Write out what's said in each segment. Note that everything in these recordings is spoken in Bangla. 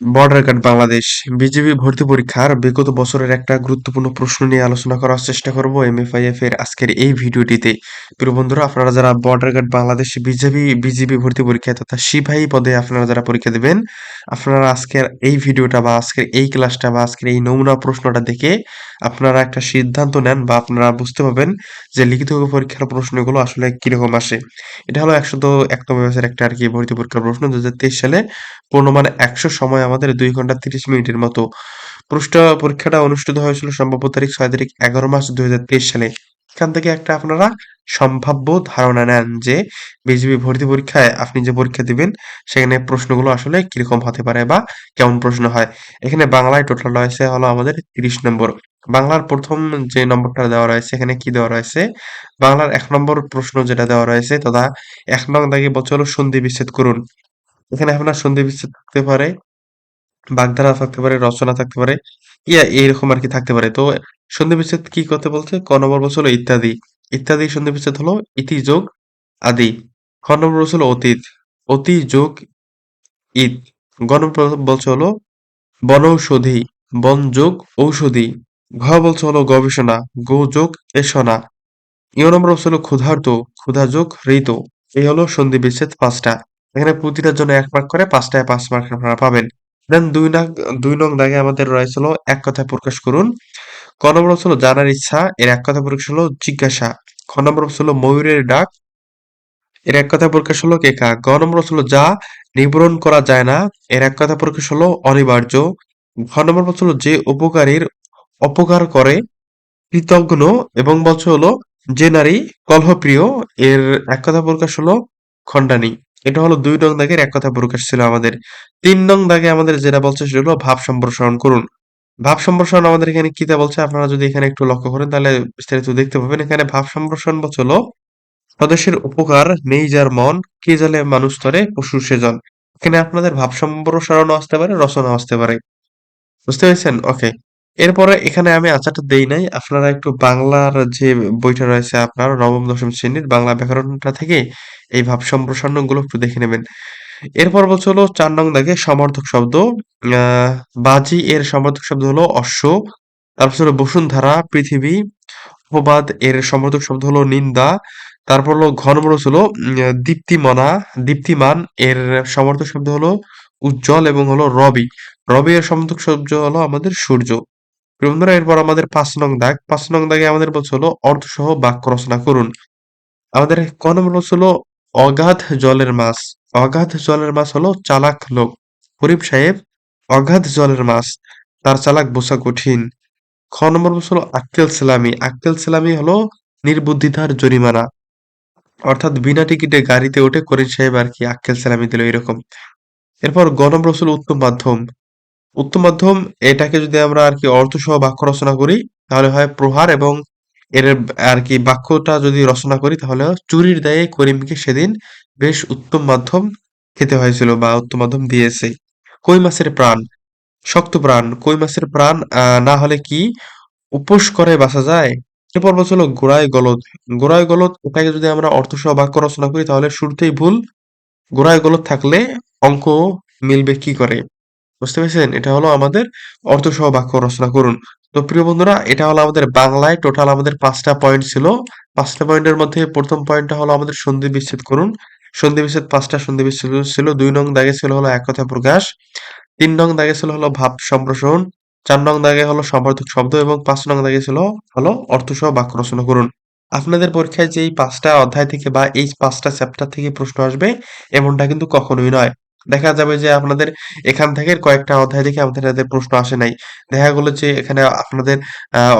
বর্ডার গার্ড বাংলাদেশ বিজেপি ভর্তি পরীক্ষার বিগত বছরের একটা গুরুত্বপূর্ণ প্রশ্ন নিয়ে আলোচনা করার চেষ্টা করব এমএফআইএফ এর আজকের এই ভিডিওটিতে। প্রিয় বন্ধুরা, আপনারা যারা border guard Bangladesh BJP BGB ভর্তি পরীক্ষায় তথা সিপাহী পদে আপনারা যারা পরীক্ষা দেবেন, আপনারা আজকের এই ভিডিওটা বা আজকের এই ক্লাসটা বা আজকের এই নমুনা প্রশ্নটা দেখে আপনারা একটা সিদ্ধান্ত নেন বা আপনারা বুঝতে পারবেন যে লিখিত পরীক্ষার প্রশ্নগুলো আসলে কীরকম আসে। এটা হলো একশো তো এক একটা আর কি ভর্তি পরীক্ষার প্রশ্ন। দু হাজার তেইশ সালে পূর্ণমান একশো সময় আমাদের দুই ঘণ্টা তিরিশ মিনিটের মতো। পৃষ্ঠ পরীক্ষাটা অনুষ্ঠিত হয়েছিল সম্ভাব্য তারিখ ছয় তারিখ এগারো মার্চ দুই হাজার তেইশ সালে। এখান থেকে একটা আপনারা সম্ভাব্য ধারণা নেন যে বিজিবি ভর্তি পরীক্ষায় আপনি যে পরীক্ষা দিবেন, সেখানে প্রশ্নগুলো আসলে কীরকম হতে পারে বা কেমন প্রশ্ন হয়। এখানে বাংলায় টোটাল রয়েছে হলো আমাদের তিরিশ নম্বর। বাংলার প্রথম যে নম্বরটা দেওয়া রয়েছে, এখানে কি দেওয়া রয়েছে? বাংলার এক নম্বর প্রশ্ন যেটা দেওয়া রয়েছে, তথা এক নং দাগে হলো সন্ধি বিচ্ছেদ করুন। এখানে আপনার সন্ধি বিচ্ছেদ থাকতে পারে বাগধারা থাকতে পারে, রচনা থাকতে পারে, ইয়া এরকম আর কি থাকতে পারে। তো সন্ধি বিচ্ছেদ কি করতে বলছে? ক নম্বর হলো ইত্যাদি। ইত্যাদি সন্ধি বিচ্ছেদ হলো ইতি যোগ আদি। খ নম্বর হলো অতীত। অতি যোগ ঈদ গ নম্বর বলছে হলো বনৌষধি। বন যোগ ঔষধি। ঘ বলছে হলো গবেষণা। গো যোগ এসনা ইয় নম্বর বলছে হলো ক্ষুধার্ত। ক্ষুধা যোগ ঋত। এই হলো সন্ধি বিচ্ছেদ পাঁচটা। এখানে প্রতিটার জন্য এক মার্ক করে পাঁচটায় পাঁচ মার্ক আপনারা পাবেন। দেন দুই নং দুই নং দাগে আমাদের রয়েছিল এক কথায় প্রকাশ করুন। ক নম্বর হলো জানার ইচ্ছা, এর এক কথা প্রকাশ হলো জিজ্ঞাসা। খ নম্বর হলো ময়ূরের ডাক, এর এক কথা প্রকাশ হলো কেকা। গ নম্বর হলো যা, নিবরণ করা যায় না, এর এক কথা প্রকাশ হলো অনিবার্য। ঘ নম্বর হলো যে উপকারীর অপকার করে, কৃতজ্ঞ এবং বলছে হলো যে নারী কলহপ্রিয়, এর এক কথা প্রকাশ হলো খণ্ডানি। এটা হলো দুই নং দাগের এক কথা প্রকাশ ছিল আমাদের। তিন নং দাগে আমাদের যেটা বলছে সেটা হলো ভাব সম্প্রসারণ করুন। ভাব সম্প্রসারণ আমাদের এখানে কিতা বলছে? আপনারা যদি এখানে একটু লক্ষ্য করেন তাহলে বিস্তারিত দেখতে পাবেন। এখানে ভাব সম্প্রসারণ বলছে হলো, স্বদেশের উপকার নেই যার মন, কে জালে মানুষ তরে পশু সেজন। এখানে আপনাদের ভাব সম্প্রসারণ আসতে পারে রচনা আসতে পারে। বুঝতে পেরেছেন? ওকে এরপরে এখানে আমি আচারটা দেই নাই। আপনারা একটু বাংলার যে বইটা রয়েছে আপনার, নবম, দশম শ্রেণির বাংলা ব্যাকরণটা থেকে এই ভাব সম্প্রসারণগুলো একটু দেখে নেবেন। এরপর বলছে হলো চার নং দাগে সমর্থক শব্দ। বাজি এর সমর্থক শব্দ হলো অশ্ব। তারপর হলো বসুন্ধরা, পৃথিবী। উপবাদ এর সমর্থক শব্দ হলো নিন্দা। তারপর হলো ঘ নম্বর হলো দীপ্তিমনা। দীপ্তিমান এর সমর্থক শব্দ হলো উজ্জ্বল এবং হলো রবি। রবি এর সমর্থক শব্দ হলো আমাদের সূর্য। বন্ধুরা, এরপর আমাদের পাঁচ নং দাগ। পাঁচ নং দাগে আমাদের বলছে হলো অর্থসহ বাক্য রচনা করুন। আমাদের ক নম্বর বলছে হলো, অগাধ জলের মাছ। অগাধ জলের মাছ হলো চালাক লোক। গরিব সাহেব, অগাধ জলের মাছ, তার চালাক বোঝা কঠিন। খ নম্বর হলো, আক্কেল সেলামি। আক্কেল সেলামি হলো নির্বুদ্ধিতার জরিমানা। অর্থাৎ বিনা টিকিটে গাড়িতে উঠে করিম সাহেব আর কি আক্কেল সেলামি দিল এরকম। এরপর গ নম্বর হলো, উত্তম মাধ্যম। উত্তম মাধ্যম, এটাকে যদি আমরা আর কি অর্থসহ বাক্য রচনা করি, তাহলে হয় প্রহার এবং এর আর কি বাক্যটা যদি রচনা করি, তাহলে চুরির দায়ে করিমকে সেদিন বেশ উত্তম মাধ্যম খেতে হয়েছিল বা উত্তম মাধ্যম দিয়েছে। কই মাছের প্রাণ? শক্ত প্রাণ। কই মাছের প্রাণ না হলে কি উপোস করে বাঁচা যায়? এরপর বলছে হলো গোড়ায় গলদ। গোড়ায় গলদ, এটাকে যদি আমরা অর্থসহ বাক্য রচনা করি, তাহলে শুরুতেই ভুল। গোড়ায় গলদ থাকলে অঙ্ক মিলবে কি করে? বুঝতে পেরেছেন? এটা হলো আমাদের অর্থসহ বাক্য রচনা করুন। তো প্রিয় বন্ধুরা, এটা হলো আমাদের বাংলায় টোটাল আমাদের পাঁচটা পয়েন্ট ছিল। পাঁচটা পয়েন্টের মধ্যে প্রথম পয়েন্টটা হলো আমাদের সন্ধি বিচ্ছেদ করুন। সন্ধি বিচ্ছেদ পাঁচটা, সন্ধি বিচ্ছেদ ছিল। দুই নং দাগে ছিল হলো এক কথা প্রকাশ। তিন নং দাগে ছিল হলো ভাব সম্প্রসারণ। চার নং দাগে হলো সমার্থক শব্দ এবং পাঁচ নং দাগে ছিল হলো অর্থসহ বাক্য রচনা করুন। আপনাদের পরীক্ষায় যে এই ৫ টা অধ্যায় থেকে বা এই পাঁচটা চ্যাপ্টার থেকে প্রশ্ন আসবে, এমনটা কিন্তু কখনোই নয়। দেখা যাবে যে আপনাদের এখান থেকে কয়েকটা অধ্যায় দেখে আমাদের হাতে প্রশ্ন আসে নাই। দেখা গেল যে এখানে আপনাদের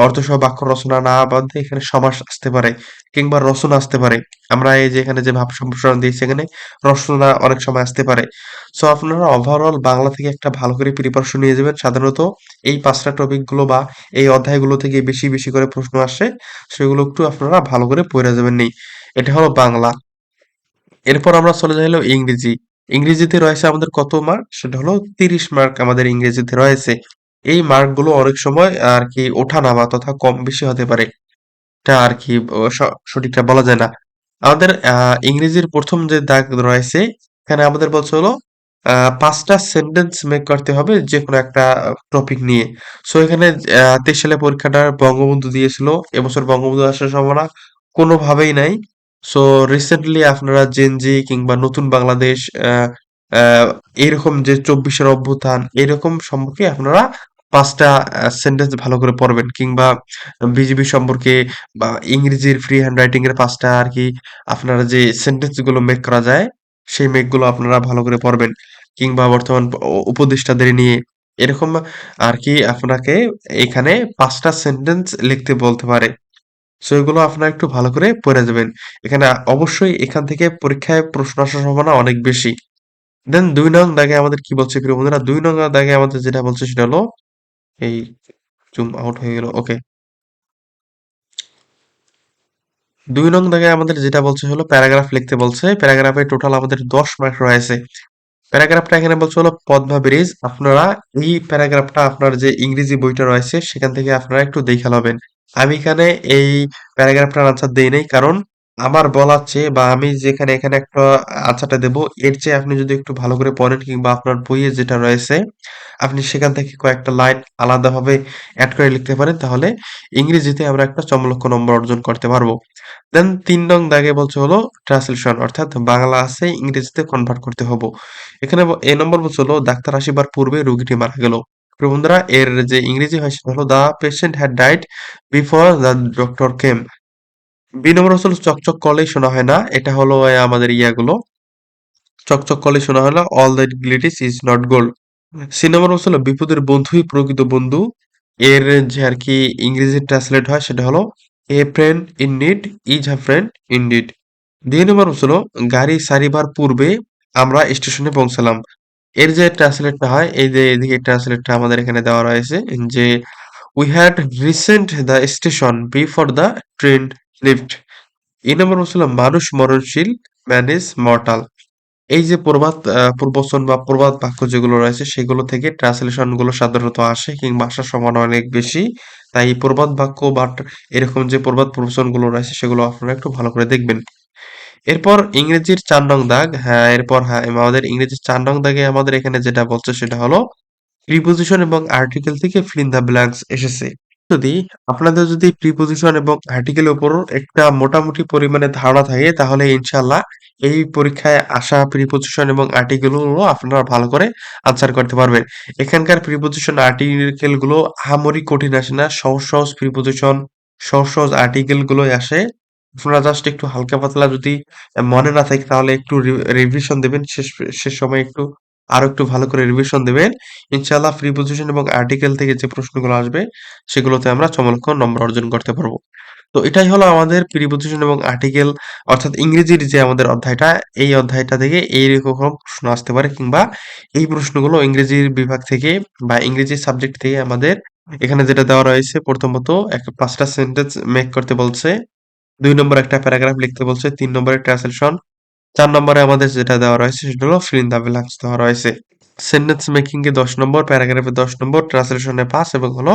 অর্থসহ বাক্য রচনা না বাদে এখানে সমাস আসতে পারে কিংবা রচনা আসতে পারে। আমরা এই যে এখানে যে ভাব সম্প্রসারণ দিয়েছি এখানে রচনা অনেক সময় আসতে পারে। সো আপনারা ওভারঅল বাংলা থেকে একটা ভালো করে প্রিপারেশন নিয়ে যাবেন। সাধারণত এই ৫ টা টপিকগুলো বা এই অধ্যায়গুলো থেকে বেশি, বেশি করে প্রশ্ন আসে। সেগুলো একটু আপনারা ভালো করে পড়ে যাবেন নি। এটা হলো বাংলা। এরপর আমরা চলে যাই হলো ইংরেজি। ইংরেজিতে রয়েছে আমাদের কত মার্ক? সেটা হলো ৩০ মার্ক আমাদের ইংরেজিতে রয়েছে। এই মার্কগুলো অনেক সময় আর কি ওঠা নামা তথা কম বেশি হতে পারে। এটা আর কি সঠিকটা বলা যায় না। আমাদের ইংরেজির প্রথম যে দাগ রয়েছে, এখানে আমাদের বলছে হলো পাঁচটা সেন্টেন্স মেক করতে হবে যে কোনো একটা টপিক নিয়ে সো এখানে তেইশ সালে পরীক্ষাটা বঙ্গবন্ধু দিয়েছিল এবছর বঙ্গবন্ধু আসার সম্ভাবনা কোনোভাবেই নাই সো রিসেন্টলি আপনারা জেনজি কিংবা নতুন বাংলাদেশ এরকম যে চব্বিশের অভ্যুত্থান, এরকম সম্পর্কে আপনারা পাঁচটা সেন্টেন্স ভালো করে পড়বেন কিংবা বিজিবি সম্পর্কে বা ইংরেজির ফ্রি হ্যান্ড রাইটিং এর পাঁচটা আর কি আপনারা যে সেন্টেন্সগুলো মেক করা যায়, সেই মেকগুলো আপনারা ভালো করে পড়বেন কিংবা বর্তমান উপদেষ্টাদের নিয়ে। এরকম আর কি আপনাকে এখানে পাঁচটা সেন্টেন্স লিখতে বলতে পারে। সো এগুলো আপনারা একটু ভালো করে পড়ে যাবেন। এখানে অবশ্যই এখান থেকে পরীক্ষায় প্রশ্ন আসার সম্ভাবনা অনেক বেশি। দেন দুই নং দাগে আমাদের কি বলছে প্রিয় বন্ধুরা? দুই নং দাগে আমাদের যেটা বলছে সেটা হলো, এই জুম আউট হয়ে গেল ওকে দুই নং দাগে আমাদের যেটা বলছে হলো, প্যারাগ্রাফ লিখতে বলছে। প্যারাগ্রাফে টোটাল আমাদের দশ মার্ক রয়েছে। প্যারাগ্রাফটা এখানে বলছে হলো, পদ্মা ব্রিজ আপনারা এই প্যারাগ্রাফটা, আপনার যে ইংরেজি বইটা রয়েছে, সেখান থেকে আপনারা একটু দেখে লবেন। আমি এখানে এই প্যারাগ্রাফটার আনসার দেই নাই, কারণ আমার বলার চেয়ে বা আমি যেখানে এখানে একটা আনসারটা দেবো, এর চেয়ে আপনি যদি একটু ভালো করে পড়েন কিংবা আপনার বইয়ে যেটা রয়েছে, আপনি সেখান থেকে কয়েকটা লাইন আলাদাভাবে অ্যাড করে লিখতে পারেন, তাহলে ইংরেজিতে আমরা একটা চমলক্ষ নম্বর অর্জন করতে পারব। দেন তিন নং দাগে বলছে হলো ট্রান্সলেশন অর্থাৎ বাংলা আছে, ইংরেজিতে কনভার্ট করতে হব। এখানে এ নম্বর বলছে হলো, ডাক্তার আসিবার পূর্বে রোগীটি মারা গেল। বন্ধুরা এর যে ইংরেজি সেটা হলো the patient had diet before the doctor came B নম্বর হচ্ছে চকচক করলেই শোনা হয় না। এটা হলো আমাদের ইয়াগুলো। চকচক করলেই শোনা হয় না all that glitters is not gold C নম্বর হচ্ছে বিপদের বন্ধুই প্রকৃত বন্ধু। এর যে আর কি ইংরেজি ট্রান্সলেট হয় সেটা হলো a friend in need is a friend in need দুই নম্বর হচ্ছিল গাড়ি সারিবার পূর্বে আমরা স্টেশনে পৌঁছালাম। এর যে ট্রান্সলেটটা হয়, এই যে এদিকে ট্রান্সলেটটা আমাদের এখানে দেওয়া রয়েছে যে we had reached the station before the train left এই নম্বর হচ্ছিল মানুষ মরণশীল ম্যান ইজ মর্টাল এই যে প্রবাদ প্রবচন বা প্রবাদ বাক্য যেগুলো রয়েছে, সেগুলো থেকে ট্রান্সলেশনগুলো সাধারণত আসে, কিংবা আসার সম্ভাবনা অনেক বেশি। তাই প্রবাদ বাক্য বা এরকম যে প্রবাদ প্রবচনগুলো রয়েছে, সেগুলো আপনারা একটু ভালো করে দেখবেন। এরপর ইংরেজির ৪ নং দাগ হ্যাঁ, এরপর হ্যাঁ, আমাদের ইংরেজির ৪ নং দাগে আমাদের এখানে যেটা বলছে সেটা হলো প্রিপোজিশন এবং আর্টিকেল থেকে ফিল দ্য ব্ল্যাঙ্কস এসেছে। যদি আপনাদের যদি প্রিপোজিশন এবং আর্টিকেলের উপর একটা মোটামুটি পরিমাণে ধারণা থাকে তাহলে ইনশাআল্লাহ এই পরীক্ষায় আসা প্রিপোজিশন এবং আর্টিকেলগুলো আপনারা ভালো করে আনসার করতে পারবেন। এখানকার প্রিপোজিশন আর্টিকেলগুলো আহামরি কঠিন আসে না। সহজ সহজ প্রিপোজিশন সহজ সহজ আর্টিকেল গুলোই আসে। আপনারা জাস্ট একটু হালকা পাতলা যদি মনে না থাকে তাহলে একটু রিভিশন দেবেন। শেষ শেষ সময় একটু, আরও একটু ভালো করে রিভিশন দেবেন। ইনশাআল্লাহ প্রিপোজিশন এবং আর্টিকেল থেকে যে প্রশ্নগুলো আসবে, সেগুলোতে আমরা চমৎকার নম্বর অর্জন করতে পারব। তো এটাই হলো আমাদের প্রিপোজিশন এবং আর্টিকেল অর্থাৎ ইংরেজির যে আমাদের অধ্যায়টা, এই অধ্যায়টা থেকে এইরকম প্রশ্ন আসতে পারে কিংবা এই প্রশ্নগুলো ইংরেজির বিভাগ থেকে বা ইংরেজি সাবজেক্ট থেকে আমাদের এখানে যেটা দেওয়া রয়েছে, প্রথমত একটা পাঁচটা সেন্টেন্স মেক করতে বলছে। দুই নম্বর একটা প্যারাগ্রাফ লিখতে বলছে, তিন নম্বরে ট্রান্সলেশন, চার নম্বরে আমাদের যেটা দেওয়া রয়েছে সেটা হলো ফিল ইন ব্ল্যাঙ্কস দেওয়া রয়েছে। সেন্টেন্স মেকিং এ দশ নম্বর, প্যারাগ্রাফে দশ নম্বর, ট্রান্সলেশনে পাস এবং হলো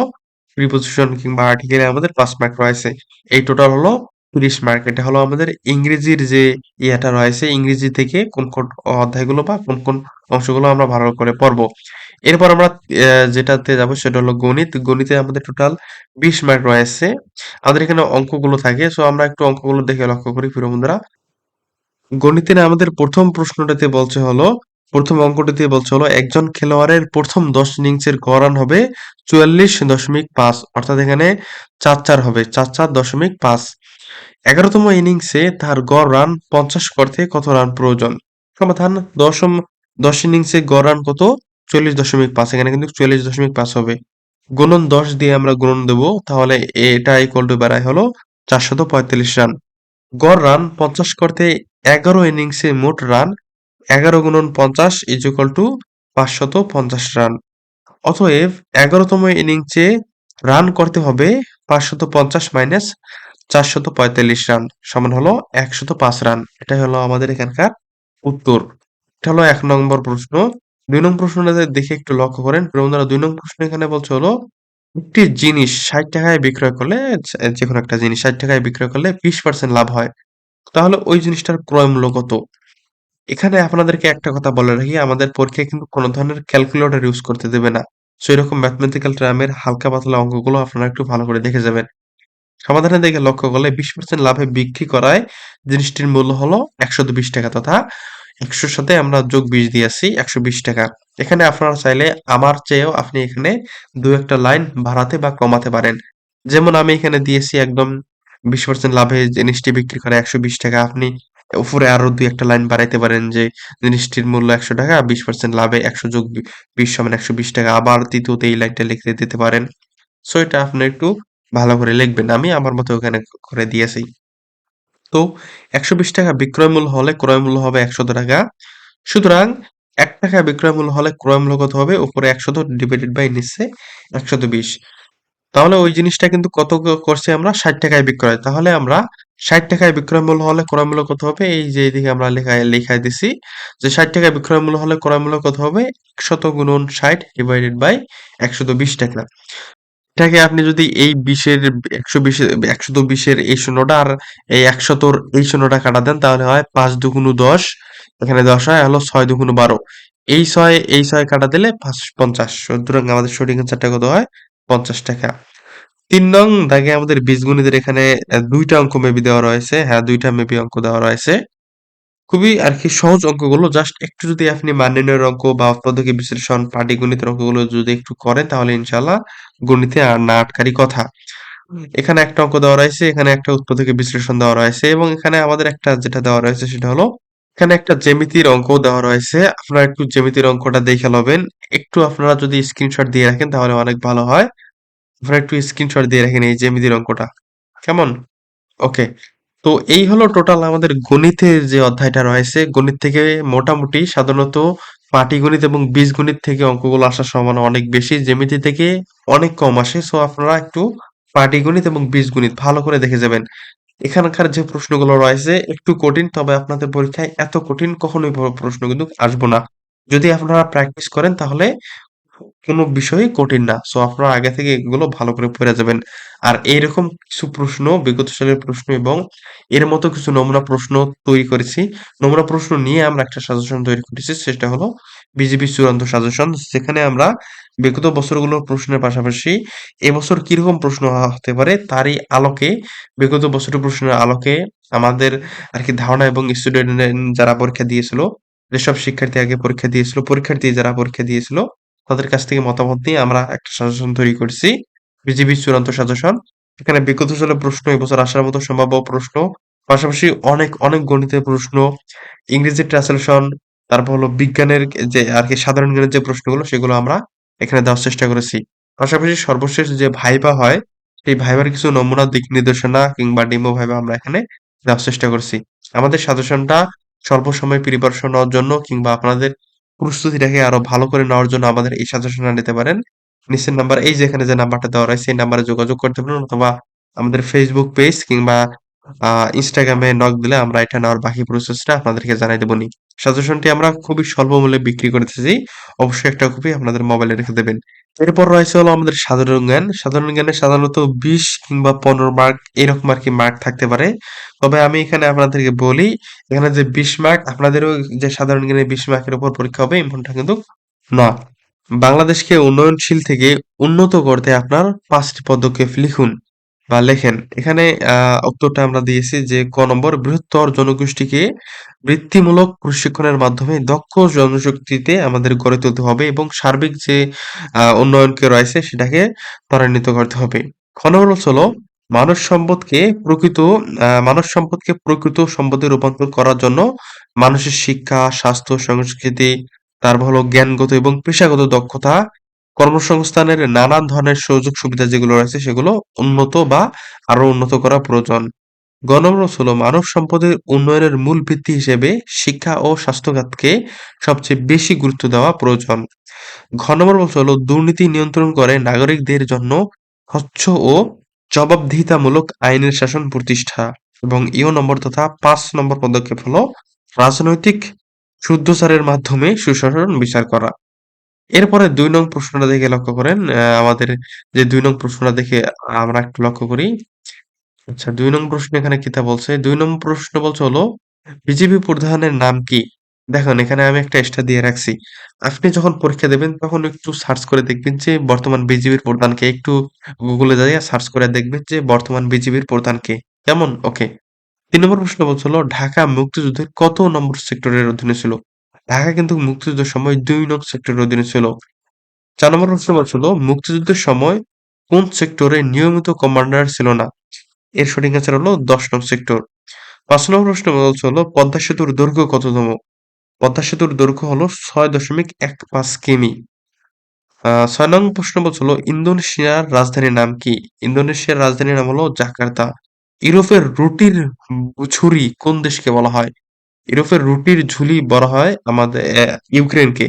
প্রিপোজিশন কিংবা আর্টিকেলে আমাদের পাঁচ মার্ক রয়েছে। এই টোটাল হলো তিরিশ মার্ক এটা হলো আমাদের ইংরেজির যে ইয়েটা রয়েছে, ইংরেজি থেকে কোন কোন অধ্যায়গুলো বা কোন কোন অংশগুলো আমরা ভালো করে পড়ব। এরপর আমরা যেটাতে যাব সেটা হলো গণিত। গণিতে আমাদের টোটাল বিশ মার্ক রয়েছে। আমাদের এখানে অঙ্কগুলো থাকে সো আমরা একটু অঙ্কগুলো দেখে লক্ষ্য করি প্রিয় বন্ধুরা। গণিতের আমাদের প্রথম প্রশ্নটাতে বলছে হলো, প্রথম অঙ্কটিতে বলছে হলো, একজন খেলোয়াড়ের প্রথম দশ ইনিংসের গড় রান হবে চুয়াল্লিশ দশমিক পাঁচ, অর্থাৎ এখানে চার চার হবে, চার চার দশমিক পাঁচ। এগারোতম ইনিংসে তার গড় রান পঞ্চাশ করতে কত রান প্রয়োজন? সমাধান দশম, দশ ইনিংসে গড় রান কত? চল্লিশ দশমিক পাঁচ, এখানে কিন্তু চল্লিশ দশমিক পাঁচ হবে। গুণন দশ দিয়ে আমরা গুণন দেবো, তাহলে এটা ইকুয়াল টু বেড়ায় হলো চারশত পঁয়তাল্লিশ রান গড় রান পঞ্চাশ করতে এগারো ইনিংসে মোট রান এগারো গুণন পঞ্চাশ ইজ ইকুয়াল টু পাঁচশত পঞ্চাশ রান অতএব এগারোতম ইনিংসে রান করতে হবে পাঁচশত পঞ্চাশ মাইনাস চারশত পঁয়তাল্লিশ রান সমান হলো একশত পাঁচ রান। এটাই হলো আমাদের এখানকার উত্তর। এটা হলো এক নম্বর প্রশ্ন। দুই নম্বর প্রশ্নটা দেখে একটু লক্ষ্য করেন বন্ধুরা দুই নম্বর প্রশ্ন এখানে বলছে হলো একটি জিনিস ষাট টাকায় বিক্রয় করলে যে কোনো একটা জিনিস ষাট টাকায় বিক্রয় করলে বিশ পার্সেন্ট লাভ হয়। তাহলে ওই জিনিসটার ক্রয় মূল্য কত? এখানে আপনাদেরকে একটা কথা বলে রাখি, আমাদের পরীক্ষায় কিন্তু কোনো ধরনের ক্যালকুলেটর ইউজ করতে দেবে না। সো এরকম ম্যাথমেটিক্যাল টার্মের হালকা পাতলা অঙ্কগুলো আপনারা একটু ভালো করে দেখে যাবেন। সমাধানের দিকে লক্ষ্য করলে 20% লাভে বিক্রি করায় জিনিসটির মূল্য হলো ৳১২০ তথা একশোর সাথে আমরা যোগ ২০ দিয়েছি ৳১২০ এখানে আপনারা চাইলে আমার চেয়েও আপনি এখানে দু একটা লাইন বাড়াতে বা কমাতে পারেন। যেমন আমি এখানে দিয়েছি একদম 20% লাভে জিনিসটি বিক্রি করে ৳১২০ আপনি উপরে আরও ২-১ লাইন বাড়াইতে পারেন যে জিনিসটির মূল্য ৳১০০ 20% লাভে ১০০ যোগ বি ২০ সমান ৳১২০ আবার তৃতীয়তে এই লাইনটা লিখে দিতে পারেন। সো এটা আপনি একটু ভালো করে লিখবেন। আমি আমার মতো ওখানে করে দিয়েছি। তো ৳১২০ বিক্রয় মূল্য হলে ক্রয় মূল্য হবে ৳১১০ সুতরাং ৳১ বিক্রয় মূল্য হলে ক্রয় মূল্য কত হবে? উপরে ১১০ ডিভাইডেড বাই নিচে ১২০ তাহলে ওই জিনিসটা কিন্তু কত করছি আমরা ষাট টাকায় বিক্রয়। তাহলে আমরা ষাট টাকায় বিক্রয় মূল্য হলে ক্রয় মূল্য কত হবে? এই যে এদিকে আমরা লেখায়, লিখায় দিছি যে ৳৬০ বিক্রয় মূল্য হলে ক্রয় মূল্য কত হবে? একশত গুণন ৬০ ডিভাইডেড বাই ৳১২০ এটাকে আপনি যদি এই ২০ এর ১২০ এ ১২০ এর এই শূন্যটা আর এই ১০০ র এই শূন্যটা কাটা দেন তাহলে হয় পাঁচ দুগুণ ১০ এখানে ১০ হয় হলো ছয় দুগুণ ১২ এই ছয় এই ছয় কাটা দিলে পাঁচ ৫০ সুতরাং আমাদের সঠিক অ্যান্সারটা কত হয়? ৳৫০ ৩ নং দাগে আমাদের বীজগণিতের এখানে দুইটা অঙ্ক মেবি দেওয়া রয়েছে। হ্যাঁ, ২ টা মেবি অঙ্ক দেওয়া রয়েছে। খুবই আর কি সহজ অঙ্কগুলো জাস্ট একটু যদি আপনি মান অঙ্ক বা পদ্ধতি বিশ্লেষণ, পাটিগণিতের অঙ্কগুলো যদি একটু করেন তাহলে ইনশাআল্লাহ গণিতে আর না আটকারই কথা। এখানে একটা অঙ্ক দেওয়া রয়েছে, এখানে একটা উৎপাদকে বিশ্লেষণ দেওয়া রয়েছে এবং এখানে আমাদের একটা যেটা দেওয়া রয়েছে সেটা হলো এখানে একটা জ্যামিতির অঙ্কও দেওয়া রয়েছে। আপনারা একটু জ্যামিতির অঙ্কটা দেখে লবেন। একটু আপনারা যদি স্ক্রিনশট দিয়ে রাখেন তাহলে অনেক ভালো হয়। আপনারা একটু স্ক্রিনশট দিয়ে রাখেন এই জ্যামিতির অঙ্কটা। কেমন? ওকে। তো এই হলো টোটাল আমাদের গণিতের যে অধ্যায়টা রয়েছে। গণিত থেকে মোটামুটি সাধারণত পাটিগণিত এবং বীজগণিত থেকে অঙ্কগুলো আসার সম্ভাবনা অনেক বেশি। জ্যামিতি থেকে অনেক কম আসে। সো আপনারা একটু পাটিগণিত এবং বীজগণিত ভালো করে দেখে যাবেন। এখানকার যে প্রশ্নগুলো রয়েছে, একটু কঠিন, তবে আপনাদের পরীক্ষায় এত কঠিন কখনোই প্রশ্ন কিন্তু আসব না। যদি আপনারা প্র্যাকটিস করেন, তাহলে কোন বিষয়ই কঠিন না। সো আপনারা আগে থেকে এগুলো ভালো করে পড়ে যাবেন। আর এইরকম কিছু প্রশ্ন বিগত সালের প্রশ্ন এবং এর মতো কিছু নমুনা প্রশ্ন তৈরি করেছি। নমুনা প্রশ্ন নিয়ে আমরা একটা সাজেশন তৈরি করেছি। সেটা হলো বিজিবির চূড়ান্ত সাজেশন। যেখানে আমরা বিগত বছরগুলোর প্রশ্নের পাশাপাশি এবছর কীরকম প্রশ্ন হতে পারে তারই আলোকে বিগত বছরের প্রশ্নের আলোকে আমাদের আর কি ধারণা এবং স্টুডেন্ট যারা পরীক্ষা দিয়েছিল, যেসব শিক্ষার্থী আগে পরীক্ষা দিয়েছিল, পরীক্ষার্থী যারা পরীক্ষা দিয়েছিল তাদের কাছ থেকে মতামত নিয়ে আমরা একটা সাজেশন তৈরি করছি। বিজিবির চূড়ান্ত সাজেশন। এখানে বিগত সালের প্রশ্ন এবছর আসার মতো সম্ভাব্য প্রশ্ন, পাশাপাশি অনেক, অনেক গণিতের প্রশ্ন, ইংরেজি ট্রান্সলেশন, তারপর হলো বিজ্ঞানের যে আরকি সাধারণ জ্ঞানের যে প্রশ্নগুলো সেগুলো আমরা এখানে দেওয়ার চেষ্টা করেছি। পাশাপাশি সর্বশেষ যে ভাইভা হয়, সেই ভাইবার কিছু নমুনা দিক নির্দেশনা কিংবা ডেমো ভাইভা আমরা এখানে দেওয়ার চেষ্টা করছি। আমাদের সাজেশনটা স্বল্প সময়ে প্রিপারেশন নেওয়ার জন্য কিংবা আপনাদের প্রস্তুতিটাকে আরও ভালো করে নেওয়ার জন্য আমাদের এই সাজেশনটা নিতে পারেন। নিচের নাম্বার এই যেখানে যে নাম্বারটা দেওয়া রয়েছে সেই নাম্বারে যোগাযোগ করতে পারেন অথবা আমাদের ফেসবুক পেজ কিংবা ইনস্টাগ্রামে নক দিলে আমরা এটা নেওয়ার বাকি প্রসেসটা আপনাদেরকে জানাই দেবনি। সাজেশনটি আমরা খুবই স্বল্প মূল্যে বিক্রি করতেছি। অবশ্যই একটা কপি আপনাদের মোবাইলে রেখে দেবেন। এরপর রয়েছে হলো আমাদের সাধারণ জ্ঞান। সাধারণ জ্ঞানে সাধারণত ২০ কিংবা ১৫ মার্ক এরকম আর কি মার্ক থাকতে পারে। তবে আমি এখানে আপনাদেরকে বলি, এখানে যে ২০ মার্ক আপনাদেরও যে সাধারণ জ্ঞানে ২০ মার্কের উপর পরীক্ষা হবে এমনটা কিন্তু না। বাংলাদেশকে উন্নয়নশীল থেকে উন্নত করতে আপনার পাঁচটি পদক্ষেপ লিখুন বা লেখেন। এখানে উত্তরটা আমরা দিয়েছি যে ক নম্বর বৃহত্তর জনগোষ্ঠীকে বৃত্তিমূলক প্রশিক্ষণের মাধ্যমে দক্ষ জনশক্তিতে আমাদের গড়ে তুলতে হবে এবং সার্বিক যে উন্নয়নকে রয়েছে সেটাকে ত্বরান্বিত করতে হবে। খ নম্বর হলো মানব সম্পদকে প্রকৃত মানব সম্পদকে প্রকৃত সম্পদে রূপান্তর করার জন্য মানুষের শিক্ষা, স্বাস্থ্য, সংস্কৃতি, তারপর হলো জ্ঞানগত এবং পেশাগত দক্ষতা, কর্মসংস্থানের নানান ধরনের সুযোগ সুবিধা যেগুলো রয়েছে, সেগুলো উন্নত বা আরও উন্নত করা প্রয়োজন। গ নম্বর হলো মানব সম্পদের উন্নয়নের মূল ভিত্তি হিসেবে শিক্ষা ও স্বাস্থ্য খাতকে সবচেয়ে বেশি গুরুত্ব দেওয়া প্রয়োজন। ঘ নম্বর হলো দুর্নীতি নিয়ন্ত্রণ করে নাগরিকদের জন্য স্বচ্ছ ও জবাবদিহিতামূলক আইনের শাসন প্রতিষ্ঠা এবং ইও নম্বর তথা পাঁচ নম্বর পদক্ষেপ হলো রাজনৈতিক শুদ্ধাচারের মাধ্যমে সুশাসন বিচার করা। এরপরে দুই নং প্রশ্নটা দেখে লক্ষ্য করেন। আমাদের যে দুই নং প্রশ্নটা দেখে আমরা একটু লক্ষ্য করি। আচ্ছা দুই নং প্রশ্ন এখানে কি তা বলছে? দুই নং প্রশ্ন বলছে হলো, বিজেপি প্রধানের নাম কি? দেখুন, এখানে আমি একটা স্টার দিয়ে রাখছি। আপনি যখন পরীক্ষা দেবেন, তখন একটু সার্চ করে দেখবেন যে বর্তমান বিজেপির প্রধান কে? একটু গুগলে যাইয়া সার্চ করে দেখবেন যে বর্তমান বিজিবির প্রধান কে? কেমন? ওকে। তিন নম্বর প্রশ্ন বলছিল ঢাকা মুক্তিযুদ্ধের কত নম্বর সেক্টরের অধীনে ছিল? ঢাকা কিন্তু মুক্তিযুদ্ধের সময় দুই নং সেক্টরের অধীনে ছিল। ৪ নম্বর প্রশ্ন বলছিল মুক্তিযুদ্ধের সময় কোন সেক্টরে নিয়মিত কমান্ডার ছিল না? এর সঠিক অ্যান্সার হলো ১০ নং সেক্টর। পাঁচ নম্বর প্রশ্ন হলো, পদ্মা সেতুর দৈর্ঘ্য কততম? পদ্মা সেতুর দৈর্ঘ্য হলো ৬.১৫ কিমি। আ ৬ নং প্রশ্ন বলছিল ইন্দোনেশিয়ার রাজধানীর নাম কি? ইন্দোনেশিয়ার রাজধানীর নাম হলো জাকার্তা। ইউরোপের রুটির ছুরি কোন দেশকে বলা হয়? ইউরোপের রুটির ঝুলি বলা হয় আমাদের ইউক্রেনকে।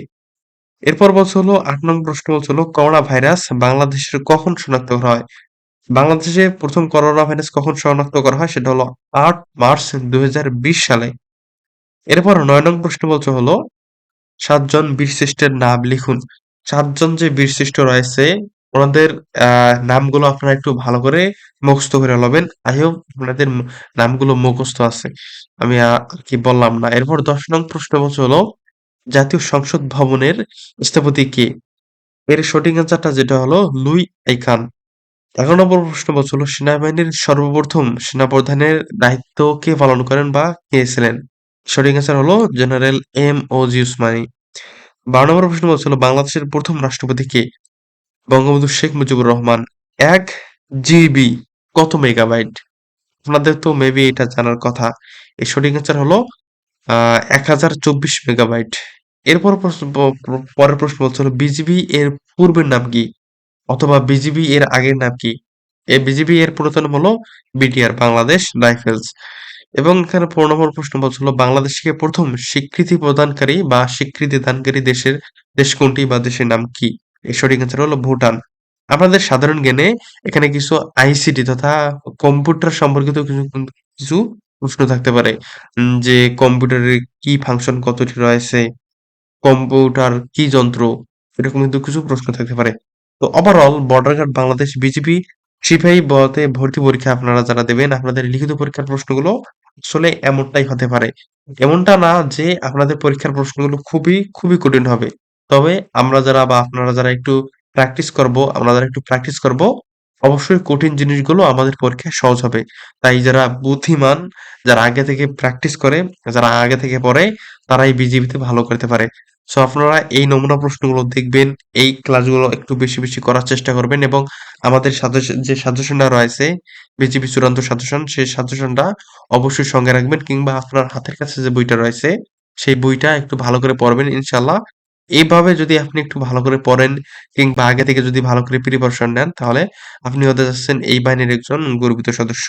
এরপর বলছে হলো ৮ নং প্রশ্ন বলছে হলো করোনা ভাইরাস বাংলাদেশের কখন শনাক্ত করা হয়? বাংলাদেশে প্রথম করোনা ভাইরাস কখন শনাক্ত করা হয়? সেটা হলো, আট মার্চ ২০২০ সালে। এরপর নয় নং প্রশ্ন বলছে হলো ৭ জন বীরশ্রেষ্ঠের নাম লিখুন। ৭ জন যে বীরশ্রেষ্ঠ রয়েছে ওনাদের নামগুলো আপনারা একটু ভালো করে মুখস্থ করে লবেন। I hope আপনাদের নামগুলো মুখস্থ আছে। আমি কি বললাম না। এরপর ১০ নং প্রশ্ন হলো, জাতীয় সংসদ ভবনের স্থপতি কে? এর সঠিক অ্যান্সারটা যেটা হলো, লুই আইখান। ১১ নম্বর প্রশ্ন বলছে হলো, সেনাবাহিনীর সর্বপ্রথম সেনাপ্রধানের দায়িত্ব কে পালন করেন বা কে ছিলেন? সঠিক অ্যান্সার হলো, general M O G Osmani. ১২ নম্বর প্রশ্ন বলছিল বাংলাদেশের প্রথম রাষ্ট্রপতি কে? বঙ্গবন্ধু শেখ মুজিবুর রহমান। এক জিবি কত মেগাবাইট? আপনাদের তো মেবি এটা জানার কথা। এর সঠিক অ্যান্সার হলো আ ১০২৪ মেগাবাইট। এরপর পরের প্রশ্ন হলো, বিজিবি এর পূর্বের নাম কি? অথবা বিজিবি এর আগের নাম কি? এই বিজিবি এর পুরাতন হলো বিটিআর, বাংলাদেশ রাইফেলস। এবং এখানে ১৫ নম্বর প্রশ্ন বলছিল বাংলাদেশকে প্রথম স্বীকৃতি প্রদানকারী বা স্বীকৃতি দানকারী দেশের, দেশ কোনটি বা দেশের নাম কি? সঠিক অ্যান্সার হলো ভুটান। আপনাদের সাধারণ জ্ঞানে এখানে কিছু আইসিটি তথা কম্পিউটার সম্পর্কিত কিছু কিছু প্রশ্ন থাকতে পারে। যে কম্পিউটারের কি ফাংশন কতটি রয়েছে? কম্পিউটার কি যন্ত্র? এরকম কিন্তু কিছু প্রশ্ন থাকতে পারে। তো overall border guard Bangladesh BGB সিপাহী বতে ভর্তি পরীক্ষা আপনারা যারা দেবেন আপনাদের লিখিত পরীক্ষার প্রশ্নগুলো আসলে এমনটাই হতে পারে। এমনটা না যে আপনাদের পরীক্ষার প্রশ্নগুলো খুবই, খুবই কঠিন হবে। তবে আমরা যারা বা আপনারা যারা একটু প্র্যাকটিস করব, আমরা যারা একটু প্র্যাকটিস করব, অবশ্যই কঠিন জিনিসগুলো আমাদের পরীক্ষায় সহজ হবে। তাই যারা বুদ্ধিমান, যারা আগে থেকে প্র্যাকটিস করে, যারা আগে থেকে পড়ে, তারাই বিজিবিতে ভালো করতে পারে। সো আপনারা এই নমুনা প্রশ্নগুলো দেখবেন, এই ক্লাসগুলো একটু বেশি, বেশি করার চেষ্টা করবেন এবং আমাদের যে সাজেশনটা রয়েছে, বিজিবি চূড়ান্ত সাজেশন, সেই সাজেশনটা অবশ্যই সঙ্গে রাখবেন কিংবা আপনার হাতের কাছে যে বইটা রয়েছে, সেই বইটা একটু ভালো করে পড়বেন ইনশাআল্লাহ। এইভাবে যদি আপনি একটু ভালো করে পড়েন কিংবা আগে থেকে যদি ভালো করে প্রিপারেশন নেন, তাহলে আপনি হতে যাচ্ছেন এই বাহিনীর একজন গর্বিত সদস্য।